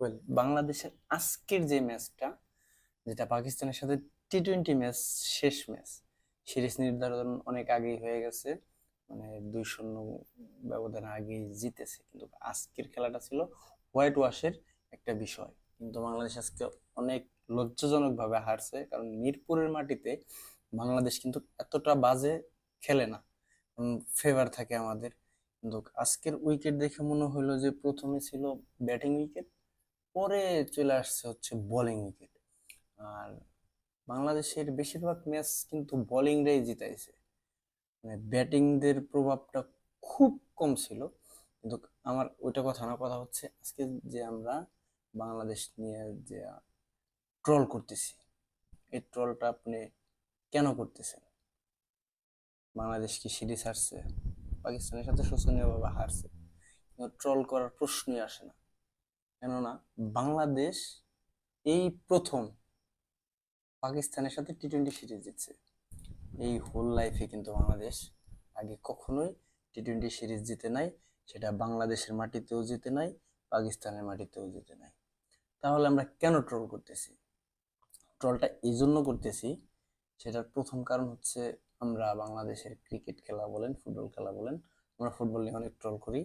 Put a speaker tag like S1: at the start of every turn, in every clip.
S1: Well বাংলাদেশের আজকের যে ম্যাচটা, যেটা পাকিস্তানের সাথে টি টোয়েন্টি ম্যাচ, শেষ ম্যাচ, সিরিজ নির্ধারণ অনেক আগেই হয়ে গেছে। মানে দুই শূন্য ব্যবধানে আগেই জিতেছে। কিন্তু আজকের খেলাটা ছিল হোয়াইট ওয়াশের একটা বিষয়। কিন্তু বাংলাদেশ আজকে অনেক লজ্জাজনকভাবে হারছে। কারণ মিরপুরের মাটিতে বাংলাদেশ কিন্তু এতটা বাজে খেলে না। ফেভার থাকে আমাদের। কিন্তু আজকের উইকেট দেখে মনে হলো যে প্রথমে ছিল ব্যাটিং উইকেট পরে চলে আসছে হচ্ছে বোলিং উইকেট আর বাংলাদেশের বেশিরভাগ ম্যাচ কিন্তু বোলিংরাই জিতাইছে। মানে ব্যাটিংদের প্রভাবটা খুব কম ছিল। কিন্তু আমার ওইটা কথা না, কথা হচ্ছে আজকে যে আমরা বাংলাদেশ নিয়ে যে ট্রল করতেছি, এই ট্রলটা আপনি কেন করতেছেন? বাংলাদেশ কি সিরিজ হারছে পাকিস্তানের সাথে শোচনীয়ভাবে হারছে? কিন্তু ট্রল করার প্রশ্নই আসে না। কেননা বাংলাদেশ এই প্রথম পাকিস্তানের সাথে টি টোয়েন্টি সিরিজ জিতছে। এই হোল লাইফে কিন্তু বাংলাদেশ আগে কখনোই টি টোয়েন্টি সিরিজ জিতে নাই, সেটা বাংলাদেশের মাটিতেও জিতে নাই, পাকিস্তানের মাটিতেও জিতে নাই। তাহলে আমরা কেন ট্রল করতেছি? ট্রলটা এই জন্য করতেছি, সেটার প্রথম কারণ হচ্ছে আমরা বাংলাদেশের ক্রিকেট খেলা বলেন ফুটবল খেলা বলেন, আমরা ফুটবল নিয়ে অনেক ট্রল করি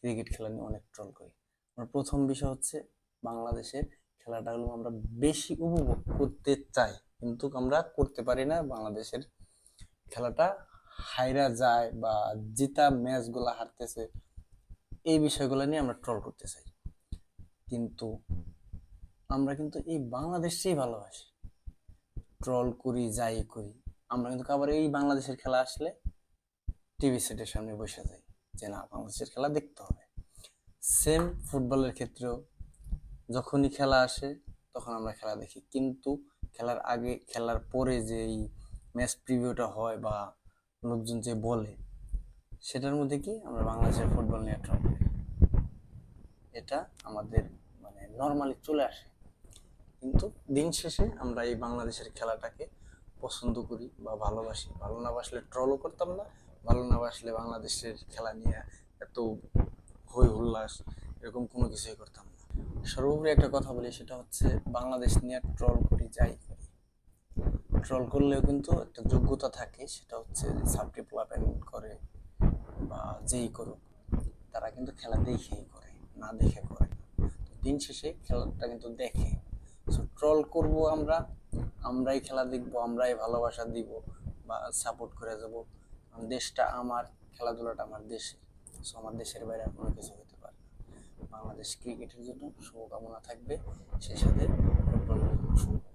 S1: ক্রিকেট খেলা নিয়ে অনেক ট্রল করি। প্রথম বিষয় হচ্ছে বাংলাদেশের খেলাটা হলো আমরা বেশি উপভোগ করতে চাই। কিন্তু আমরা করতে পারি না, বাংলাদেশের খেলাটা হাইরা যায় বা জিতা ম্যাচগুলো হারতেছে, এই বিষয়গুলো নিয়ে আমরা ট্রল করতে চাই। কিন্তু আমরা কিন্তু এই বাংলাদেশটাই ভালোবাসি। ট্রল করি, যাই করি, আমরা কিন্তু আবার এই বাংলাদেশের খেলা আসলে টিভি সেটের সামনে বসে যাই যে না, বাংলাদেশের খেলা দেখতে হবে। সেম ফুটবলের ক্ষেত্রেও যখনই খেলা আসে, তখন আমরা খেলা দেখি। কিন্তু খেলার আগে, খেলার পরে যে এই ম্যাচ প্রিভিউটা হয় বা লোকজন যে বলে, সেটার মধ্যে কি আমরা বাংলাদেশের ফুটবল নিয়ে করি। এটা আমাদের মানে নর্মালি চলে আসে। কিন্তু দিন শেষে আমরা এই বাংলাদেশের খেলাটাকে পছন্দ করি বা ভালোবাসি। ভালো না বাসলে ট্রলও করতাম না, ভালো না বাসলে বাংলাদেশের খেলা নিয়ে এত হই হুল্লাস, এরকম কোনো কিছুই করতাম না। সর্বোপরি একটা কথা বলি, সেটা হচ্ছে বাংলাদেশ নিয়ে ট্রল করি, যাই করি। ট্রল করলেও কিন্তু একটা যোগ্যতা থাকে, সেটা হচ্ছে সাব ডেভেলপমেন্ট করে বা যেই করুক, তারা কিন্তু খেলা দেখেই করে, না দেখে করে দিন শেষে খেলাটা কিন্তু দেখে। সো ট্রল করব আমরা, আমরাই খেলা দেখব, আমরাই ভালোবাসা দিব বা সাপোর্ট করে যাব। দেশটা আমার, খেলাধুলাটা আমার দেশে সো আমার দেশের বাইরে কোনো কিছু হতে পারে না। বাংলাদেশ ক্রিকেটের জন্য শুভকামনা থাকবে। সেই সাথে ফুটবলের জন্য শুভকামনা।